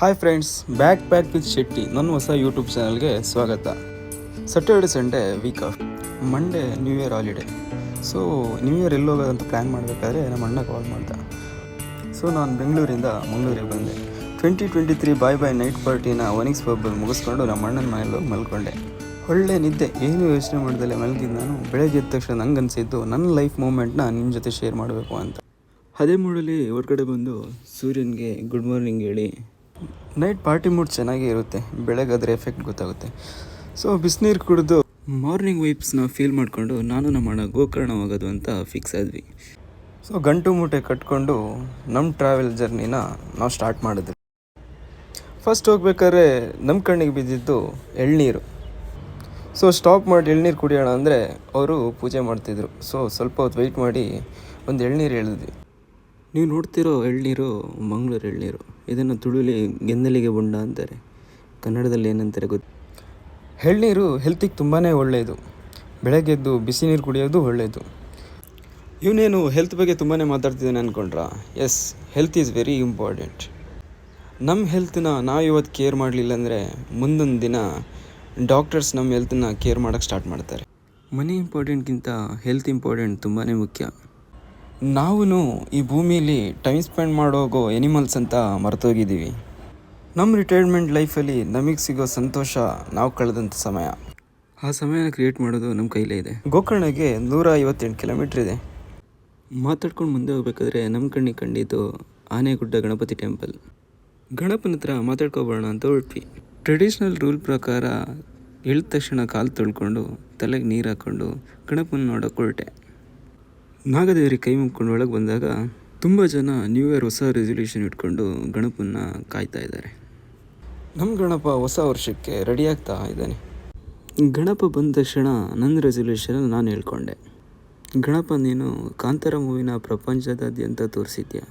Hi friends backpack with Shetty ನನ್ನ ಹೊಸ YouTube ಚಾನಲ್ಗೆ ಸ್ವಾಗತ. Saturday Sunday week off Monday new year holiday so new year ಎಲ್ಲಿ ಹೋಗೋದಂತ ಪ್ಲ್ಯಾನ್ ಮಾಡಬೇಕಾದ್ರೆ ನಮ್ಮ ಅಣ್ಣ ಕಾಲ್ ಮಾಡ್ದೆ. ಸೊ ನಾನು ಬೆಂಗಳೂರಿಂದ ಮಂಗಳೂರಿಗೆ ಬಂದೆ. Twenty twenty three bye bye night ಪಾರ್ಟಿನ Onyx ಪಬ್ಬಲ್ಲಿ ಮುಗಿಸ್ಕೊಂಡು ನಮ್ಮ ಅಣ್ಣನ ಮನೇಲಿ ಹೋಗಿ ಮಲ್ಕೊಂಡೆ. ಒಳ್ಳೆ ನಿದ್ದೆ. ಏನು ಯೋಚನೆ ಮಾಡ್ದಲ್ಲೇ ಮಲಗಿದ್ದು ನಾನು. ಬೆಳಗ್ಗೆ ಎದ್ದ ತಕ್ಷಣ ನಂಗೆ ಅನಿಸಿದ್ದು, ನನ್ನ ಲೈಫ್ ಮೂಮೆಂಟ್ನ ನಿಮ್ಮ ಜೊತೆ ಶೇರ್ ಮಾಡಬೇಕು ಅಂತ. ಅದೇ ಮೂಡಲ್ಲಿ ಹೊರಗಡೆ ಬಂದು ಸೂರ್ಯನಿಗೆ ಗುಡ್ ಮಾರ್ನಿಂಗ್ ಹೇಳಿ ನೈಟ್ ಪಾರ್ಟಿ ಮೂಡ್ ಚೆನ್ನಾಗೇ ಇರುತ್ತೆ. ಬೆಳಗ್ಗೆ ಅದರ ಎಫೆಕ್ಟ್ ಗೊತ್ತಾಗುತ್ತೆ. ಸೊ ಬಿಸಿನೀರು ಕುಡಿದು ಮಾರ್ನಿಂಗ್ ವೈಪ್ಸ್ನ ಫೀಲ್ ಮಾಡಿಕೊಂಡು ನಾನು ನಮ್ಮ ಅಣ್ಣ ಗೋಕರ್ಣ ಹೋಗೋದು ಅಂತ ಫಿಕ್ಸ್ ಆದ್ವಿ. ಸೊ ಗಂಟು ಮೂಟೆ ಕಟ್ಕೊಂಡು ನಮ್ಮ ಟ್ರಾವೆಲ್ ಜರ್ನಿನ ನಾವು ಸ್ಟಾರ್ಟ್ ಮಾಡಿದ್ವಿ. ಫಸ್ಟ್ ಹೋಗ್ಬೇಕಾದ್ರೆ ನಮ್ಮ ಕಣ್ಣಿಗೆ ಬಿದ್ದಿದ್ದು ಎಳ್ನೀರು. ಸೊ ಸ್ಟಾಪ್ ಮಾಡಿ ಎಳ್ನೀರು ಕುಡಿಯೋಣ ಅಂದರೆ ಅವರು ಪೂಜೆ ಮಾಡ್ತಿದ್ರು. ಸೊ ಸ್ವಲ್ಪ ಹೊತ್ತು ವೆಯ್ಟ್ ಮಾಡಿ ಒಂದು ಎಳ್ನೀರು ಎಳೆದ್ವಿ. ನೀವು ನೋಡ್ತಿರೋ ಎಳ್ನೀರು ಮಂಗಳೂರು ಎಳ್ನೀರು ಇದನ್ನು ತುಳುಲಿ ಗೆಂದಲಿಗೆ ಬುಂಡ ಅಂತಾರೆ. ಕನ್ನಡದಲ್ಲಿ ಏನಂತಾರೆ ಗೊತ್ತು? ಎಳ್ನೀರು ಹೆಲ್ತಿಗೆ ತುಂಬಾ ಒಳ್ಳೆಯದು ಬೆಳಗ್ಗೆದ್ದು ಬಿಸಿ ನೀರು ಕುಡಿಯೋದು ಒಳ್ಳೆಯದು ಇವನೇನು ಹೆಲ್ತ್ ಬಗ್ಗೆ ತುಂಬಾ ಮಾತಾಡ್ತಿದ್ದಾನೆ ಅಂದ್ಕೊಂಡ್ರಾ yes health is very important ನಮ್ಮ ಹೆಲ್ತನ್ನ ನಾವು ಇವತ್ತು ಕೇರ್ ಮಾಡಲಿಲ್ಲ ಅಂದರೆ ಮುಂದೊಂದು ದಿನ ಡಾಕ್ಟರ್ಸ್ ನಮ್ಮ ಹೆಲ್ತನ್ನ ಕೇರ್ ಮಾಡೋಕ್ಕೆ ಸ್ಟಾರ್ಟ್ ಮಾಡ್ತಾರೆ. ಮನಿ ಇಂಪಾರ್ಟೆಂಟ್ಗಿಂತ ಹೆಲ್ತ್ ಇಂಪಾರ್ಟೆಂಟ್ ತುಂಬಾ ಮುಖ್ಯ. ನಾವು ಈ ಭೂಮಿಲಿ ಟೈಮ್ ಸ್ಪೆಂಡ್ ಮಾಡೋಗೋ ಎನಿಮಲ್ಸ್ ಅಂತ ಮರೆತೋಗಿದ್ದೀವಿ. ನಮ್ಮ ರಿಟೈರ್ಮೆಂಟ್ ಲೈಫಲ್ಲಿ ನಮಗೆ ಸಿಗೋ ಸಂತೋಷ ನಾವು ಕಳೆದಂಥ ಸಮಯ. ಆ ಸಮಯನ ಕ್ರಿಯೇಟ್ ಮಾಡೋದು ನಮ್ಮ ಕೈಲೇ ಇದೆ. ಗೋಕರ್ಣಗೆ ನೂರ ಐವತ್ತೆಂಟು ಕಿಲೋಮೀಟ್ರ್ ಇದೆ. ಮಾತಾಡ್ಕೊಂಡು ಮುಂದೆ ಹೋಗ್ಬೇಕಾದ್ರೆ ನಮ್ಮ ಕಣ್ಣಿಗೆ ಕಂಡಿದ್ದು ಆನೆಗುಡ್ಡ ಗಣಪತಿ ಟೆಂಪಲ್ ಗಣಪನ ಹತ್ರ ಮಾತಾಡ್ಕೊಬೋಣ ಅಂತ ಹೊರಟ್ವಿ. ಟ್ರೆಡಿಷ್ನಲ್ ರೂಲ್ ಪ್ರಕಾರ ಇಳಿದ ತಕ್ಷಣ ಕಾಲು ತೊಳ್ಕೊಂಡು ತಲೆಗೆ ನೀರು ಹಾಕ್ಕೊಂಡು ಗಣಪನ ನೋಡೋಕೆ ಹೊರಟೆ. ನಾಗದೇವರಿಗೆ ಕೈ ಮುಕ್ಕೊಂಡು ಒಳಗೆ ಬಂದಾಗ ತುಂಬ ಜನ ನ್ಯೂ ಇಯರ್ ಹೊಸ ರೆಸೊಲ್ಯೂಷನ್ ಇಟ್ಕೊಂಡು ಗಣಪನ್ನ ಕಾಯ್ತಾ ಇದ್ದಾರೆ. ನಮ್ಮ ಗಣಪ ಹೊಸ ವರ್ಷಕ್ಕೆ ರೆಡಿ ಆಗ್ತಾ ಇದ್ದಾನೆ. ಗಣಪ ಬಂದ ತಕ್ಷಣ ನನ್ನ ರೆಸೊಲ್ಯೂಷನ್ ನಾನು ಹೇಳ್ಕೊಂಡೆ. ಗಣಪ ನೀನು ಕಾಂತಾರ ಮೂವಿನ ಪ್ರಪಂಚದಾದ್ಯಂತ ತೋರಿಸಿದ್ಯಾ?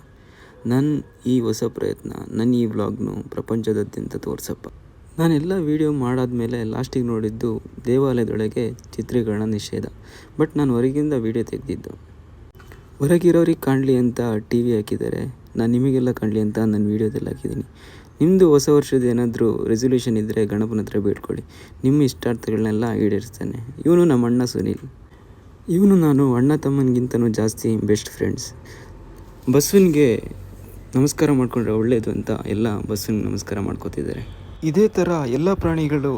ನನ್ನ ಈ ಹೊಸ ಪ್ರಯತ್ನ ನನ್ನ ಈ ವ್ಲಾಗ್ನು ಪ್ರಪಂಚದಾದ್ಯಂತ ತೋರಿಸಪ್ಪ. ನಾನೆಲ್ಲ ವೀಡಿಯೋ ಮಾಡಾದಮೇಲೆ ಲಾಸ್ಟಿಗೆ ನೋಡಿದ್ದು ದೇವಾಲಯದೊಳಗೆ ಚಿತ್ರೀಕರಣ ನಿಷೇಧ. ಬಟ್ ನಾನು ಹೊರಗಿಂದ ವೀಡಿಯೋ ತೆಗೆದಿದ್ದು. ಹೊರಗಿರೋರಿಗೆ ಕಾಣಲಿ ಅಂತ ಟಿ ವಿ ಹಾಕಿದ್ದಾರೆ. ನಾನು ನಿಮಗೆಲ್ಲ ಕಾಣಲಿ ಅಂತ ನನ್ನ ವೀಡಿಯೋದಲ್ಲಿ ಹಾಕಿದ್ದೀನಿ. ನಿಮ್ಮದು ಹೊಸ ವರ್ಷದ ಏನಾದರೂ ರೆಸೊಲ್ಯೂಷನ್ ಇದ್ದರೆ ಗಣಪನ ಹತ್ರ ಬೇಡ್ಕೊಳ್ಳಿ. ನಿಮ್ಮ ಇಷ್ಟಾರ್ಥಗಳನ್ನೆಲ್ಲ ಈಡೇರಿಸ್ತಾನೆ. ಇವನು ನಮ್ಮ ಅಣ್ಣ ಸುನೀಲ್. ಇವನು ನಾನು ಅಣ್ಣ ತಮ್ಮನಿಗಿಂತನೂ ಜಾಸ್ತಿ ಬೆಸ್ಟ್ ಫ್ರೆಂಡ್ಸ್ ಬಸ್ವನಿಗೆ ನಮಸ್ಕಾರ ಮಾಡಿಕೊಂಡ್ರೆ ಒಳ್ಳೆಯದು ಅಂತ ಎಲ್ಲ ಬಸ್ವನಿಗೆ ನಮಸ್ಕಾರ ಮಾಡ್ಕೋತಿದ್ದಾರೆ. ಇದೇ ಥರ ಎಲ್ಲ ಪ್ರಾಣಿಗಳು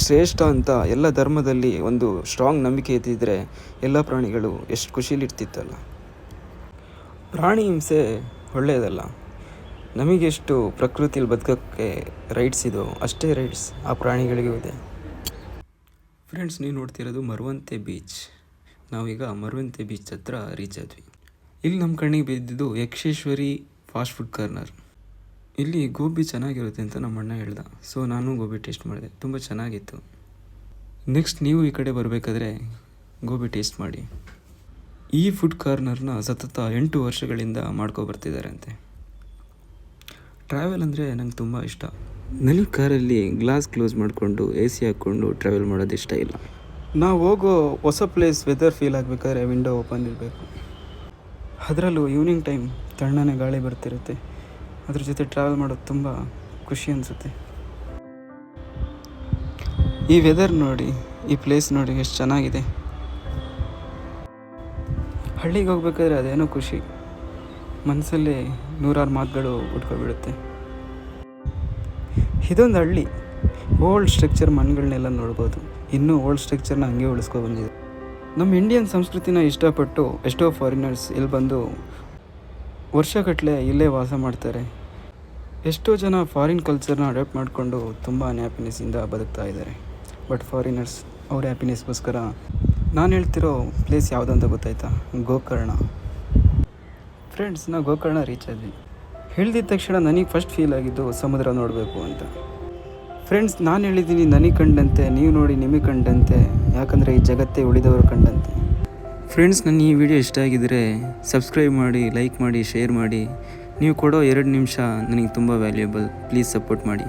ಶ್ರೇಷ್ಠ ಅಂತ ಎಲ್ಲ ಧರ್ಮದಲ್ಲಿ ಒಂದು ಸ್ಟ್ರಾಂಗ್ ನಂಬಿಕೆ ಇದ್ದಿದ್ದರೆ ಎಲ್ಲ ಪ್ರಾಣಿಗಳು ಎಷ್ಟು ಖುಷಿಲಿರ್ತಿತ್ತಲ್ಲ. ಪ್ರಾಣಿ ಹಿಂಸೆ ಒಳ್ಳೆಯದಲ್ಲ. ನಮಗೆಷ್ಟು ಪ್ರಕೃತಿಲಿ ಬದುಕೋಕ್ಕೆ ರೈಟ್ಸ್ ಇದೋ ಅಷ್ಟೇ ರೈಟ್ಸ್ ಆ ಪ್ರಾಣಿಗಳಿಗೂ ಇದೆ. ಫ್ರೆಂಡ್ಸ್ ನೀವು ನೋಡ್ತಿರೋದು ಮರುವಂತೆ ಬೀಚ್ ನಾವೀಗ ಮರುವಂತೆ ಬೀಚ್ ಹತ್ರ ರೀಚ್ ಆದ್ವಿ. ಇಲ್ಲಿ ನಮ್ಮ ಕಣ್ಣಿಗೆ ಬಿದ್ದಿದ್ದು ಯಕ್ಷೇಶ್ವರಿ ಫಾಸ್ಟ್ ಫುಡ್ ಕಾರ್ನರ್ ಇಲ್ಲಿ ಗೋಬಿ ಚೆನ್ನಾಗಿರುತ್ತೆ ಅಂತ ನಮ್ಮ ಅಣ್ಣ ಹೇಳ್ದ. ಸೊ ನಾನು ಗೋಬಿ ಟೇಸ್ಟ್ ಮಾಡಿದೆ. ತುಂಬ ಚೆನ್ನಾಗಿತ್ತು. ನೆಕ್ಸ್ಟ್ ನೀವು ಈ ಕಡೆ ಬರಬೇಕಾದ್ರೆ ಗೋಬಿ ಟೇಸ್ಟ್ ಮಾಡಿ. ಈ ಫುಡ್ ಕಾರ್ನರ್ನ ಸತತ ಎಂಟು ವರ್ಷಗಳಿಂದ ಮಾಡ್ಕೊ ಬರ್ತಿದ್ದಾರಂತೆ ಟ್ರಾವೆಲ್ ಅಂದರೆ ನಂಗೆ ತುಂಬ ಇಷ್ಟ. ನನಗೆ ಕಾರಲ್ಲಿ ಗ್ಲಾಸ್ ಕ್ಲೋಸ್ ಮಾಡಿಕೊಂಡು ಎ ಸಿ ಹಾಕ್ಕೊಂಡು ಟ್ರಾವೆಲ್ ಮಾಡೋದು ಇಷ್ಟ ಇಲ್ಲ. ನಾವು ಹೋಗೋ ಹೊಸ ಪ್ಲೇಸ್ ವೆದರ್ ಫೀಲ್ ಆಗಬೇಕಾದ್ರೆ ವಿಂಡೋ ಓಪನ್ ಇರಬೇಕು. ಅದರಲ್ಲೂ ಈವ್ನಿಂಗ್ ಟೈಮ್ ತಣ್ಣನೆ ಗಾಳಿ ಬರ್ತಿರುತ್ತೆ. ಅದ್ರ ಜೊತೆ ಟ್ರಾವೆಲ್ ಮಾಡೋದು ತುಂಬ ಖುಷಿ ಅನಿಸುತ್ತೆ. ಈ ವೆದರ್ ನೋಡಿ ಈ ಪ್ಲೇಸ್ ನೋಡಿ ಎಷ್ಟು ಚೆನ್ನಾಗಿದೆ. ಹಳ್ಳಿಗೆ ಹೋಗ್ಬೇಕಾದ್ರೆ ಅದೇನೋ ಖುಷಿ. ಮನಸ್ಸಲ್ಲಿ ನೂರಾರು ಮಾತುಗಳು ಉಟ್ಕೊಬಿಡುತ್ತೆ. ಇದೊಂದು ಹಳ್ಳಿ. ಓಲ್ಡ್ ಸ್ಟ್ರಕ್ಚರ್ ಮನೆಗಳನ್ನೆಲ್ಲ ನೋಡ್ಬೋದು. ಇನ್ನೂ ಓಲ್ಡ್ ಸ್ಟ್ರಕ್ಚರ್ನ ಹಂಗೆ ಉಳಿಸ್ಕೊ ಬಂದಿದೆ. ನಮ್ಮ ಇಂಡಿಯನ್ ಸಂಸ್ಕೃತಿನ ಇಷ್ಟಪಟ್ಟು ಎಷ್ಟೋ ಫಾರಿನರ್ಸ್ ಇಲ್ಲಿ ಬಂದು ವರ್ಷಗಟ್ಟಲೆ ಇಲ್ಲೇ ವಾಸ ಮಾಡ್ತಾರೆ. ಎಷ್ಟೋ ಜನ ಫಾರಿನ್ ಕಲ್ಚರ್ನ ಅಡಾಪ್ಟ್ ಮಾಡಿಕೊಂಡು ತುಂಬ ಹ್ಯಾಪಿನೆಸ್ಸಿಂದ ಬದುಕ್ತಾ ಇದ್ದಾರೆ. ಬಟ್ ಫಾರಿನರ್ಸ್ ಅವ್ರ ಹ್ಯಾಪಿನೆಸ್ಗೋಸ್ಕರ ನಾನು ಹೇಳ್ತಿರೋ ಪ್ಲೇಸ್ ಯಾವುದಂತ ಗೊತ್ತಾಯ್ತಾ? ಗೋಕರ್ಣ. ಫ್ರೆಂಡ್ಸ್ ನಾವು ಗೋಕರ್ಣ ರೀಚ್ ಆದ್ವಿ. ಹೇಳಿದ ತಕ್ಷಣ ನನಗೆ ಫಸ್ಟ್ ಫೀಲ್ ಆಗಿದ್ದು ಸಮುದ್ರ ನೋಡಬೇಕು ಅಂತ. ಫ್ರೆಂಡ್ಸ್ ನಾನು ಹೇಳಿದ್ದೀನಿ ನನಗೆ ಕಂಡಂತೆ, ನೀವು ನೋಡಿ ನಿಮಗೆ ಕಂಡಂತೆ, ಯಾಕಂದರೆ ಈ ಜಗತ್ತೇ ಉಳಿದವರು ಕಂಡಂತೆ. ಫ್ರೆಂಡ್ಸ್ ನನ್ನ ಈ ವಿಡಿಯೋ ಇಷ್ಟ ಆಗಿದ್ದರೆ ಸಬ್ಸ್ಕ್ರೈಬ್ ಮಾಡಿ ಲೈಕ್ ಮಾಡಿ ಶೇರ್ ಮಾಡಿ. ನೀವು ಕೊಡೋ ಎರಡು ನಿಮಿಷ ನನಗೆ ತುಂಬ ವ್ಯಾಲ್ಯೂಯಬಲ್ ಪ್ಲೀಸ್ ಸಪೋರ್ಟ್ ಮಾಡಿ.